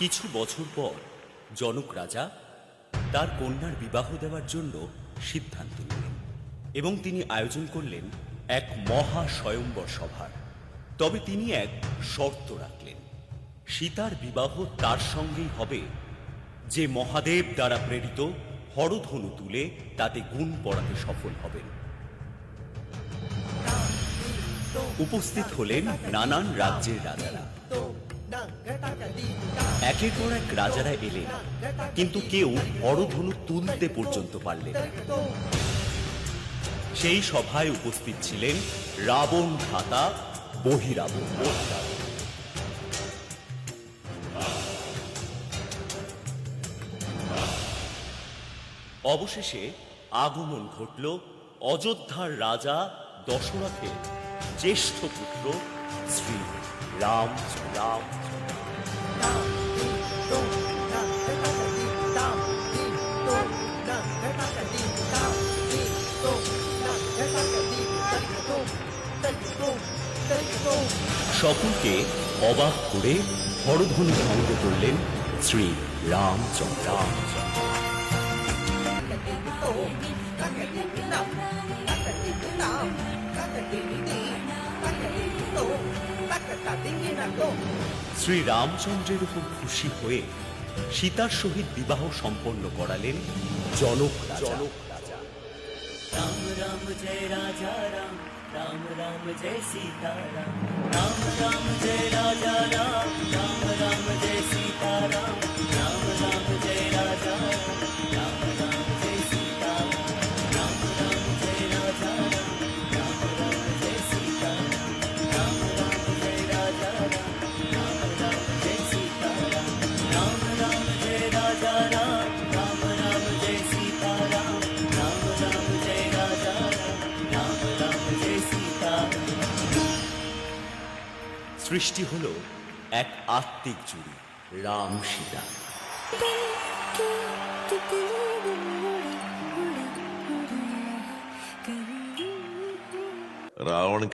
কিছু বছর পর জনক রাজা তার কন্যার বিবাহ দেওয়ার জন্য সিদ্ধান্ত নিলেন এবং তিনি আয়োজন করলেন এক মহা স্বয়ম্বর সভার। তবে তিনি এক শর্ত রাখলেন। সীতার বিবাহ তার সঙ্গেই হবে। যে মহাদেব দ্বারা প্রেরিত হরধনু তুলে তাতে গুণ পড়াতে সফল হবেন। উপস্থিত হলেন নানান রাজ্যের রাজারা। একের পর এক রাজারা এলেন, কিন্তু কেউ হরধনু তুলতে পর্যন্ত পারলেন সেই সভায় উপস্থিত ছিলেন রাবণ ভ্রাতা বহিরাবণ। অবশেষে আগমন ঘটল অযোধ্যার রাজা দশরথের জ্যেষ্ঠ পুত্র শ্রী রাম রাম। সকলকে অবাক করে হরধনু সঙ্গ করলেন শ্রী রামচন্দ্র। শ্রী রামচন্দ্রের উপর খুশি হয়ে সীতার সহিত বিবাহ সম্পন্ন করালেন জনক জনক রাজা। রাম রাম, জয় রাজা, রাম। राम राम जय सीता राम राम राम जय राम। সৃষ্টি হল এক আত্মিক জুড়ি রাম সীতা। রাবণ